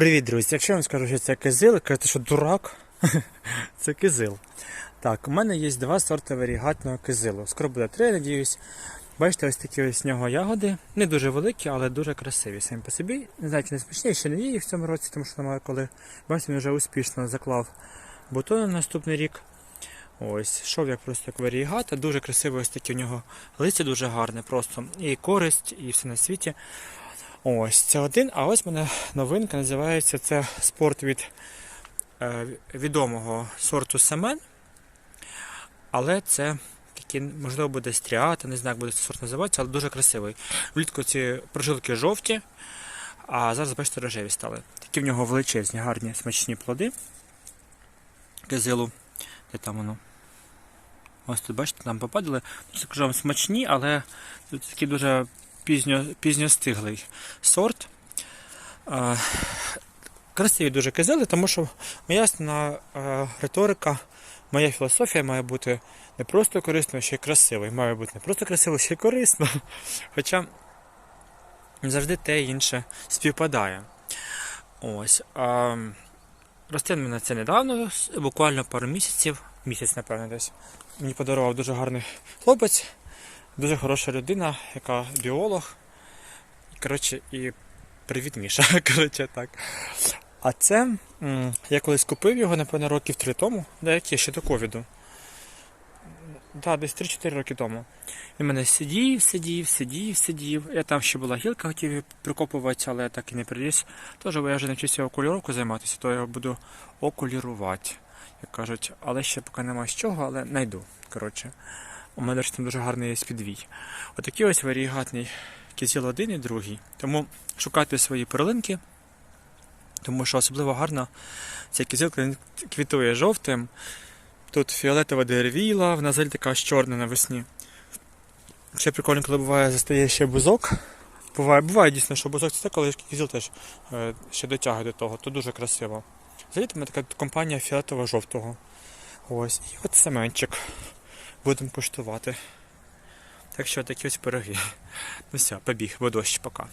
Привіт, друзі! Якщо я вам скажу, що це кизил, кажете, що дурак, це кизил. Так, у мене є два сорти варігатного кизилу. Скоро буде три, надіюсь. Бачите, ось такі ось з нього ягоди. Не дуже великі, але дуже красиві самі по собі. Не знаю, чи не смачні, ще не її в цьому році, тому що немає коли. Бачите, він вже успішно заклав бутони на наступний рік. Ось, йшов як просто як варігата, дуже красиве ось таке у нього листя дуже гарне, просто і користь, і все на світі. Ось це один. А ось мене новинка називається це спорт від е, відомого сорту семен. Але це такий, можливо, буде стріата, не знаю, як буде цей сорт називатися, але дуже красивий. Влітку ці прожилки жовті, а зараз, бачите, рожеві стали. Такі в нього величезні, гарні, смачні плоди. Кизилу. Де там воно? Ось тут, бачите, там попадали. Скажу вам смачні, але тут такі дуже пізньо, пізньостиглий сорт. Красиві дуже кизили, тому що моя основна риторика, моя філософія має бути не просто корисною, ще й красивою. Має бути не просто красиво, ще й корисно. Хоча завжди те і інше співпадає. Ось. А, росте мене це недавно, буквально пару місяців, місяць, напевно, десь. Мені подарував дуже гарний хлопець, дуже хороша людина, яка біолог. Коротше, і привіт, Міша. Коротше, так. А це я колись купив його, напевно, років три тому, деякі ще до ковіду. Так, десь 3-4 роки тому. Він мене сидів, сидів, сидів, сидів. Я там ще була гілка, хотів прикопувати, але я так і не приліз. Тож, бо я вже навчився окуліровку займатися, то я буду окулірувати, як кажуть. Але ще поки немає з чого, але знайду. Коротше. У мене ж там дуже гарний є підвій. Отакий ось варігатний кізіл один і другий. Тому шукайте свої перлинки, тому що особливо гарно цей кізіл квітує жовтим. Тут фіолетова деревіла, вона взагалі така аж чорна навесні. Ще прикольно, коли буває застає ще бузок. Буває, буває дійсно, що бузок це коли кізіл теж е, ще дотягує до того, то дуже красиво. Взагалі там така компанія фіолетово-жовтого. Ось. І от семенчик. Будемо куштувати. Так що такі ось пироги. Ну все, побіг, бо дощ пока.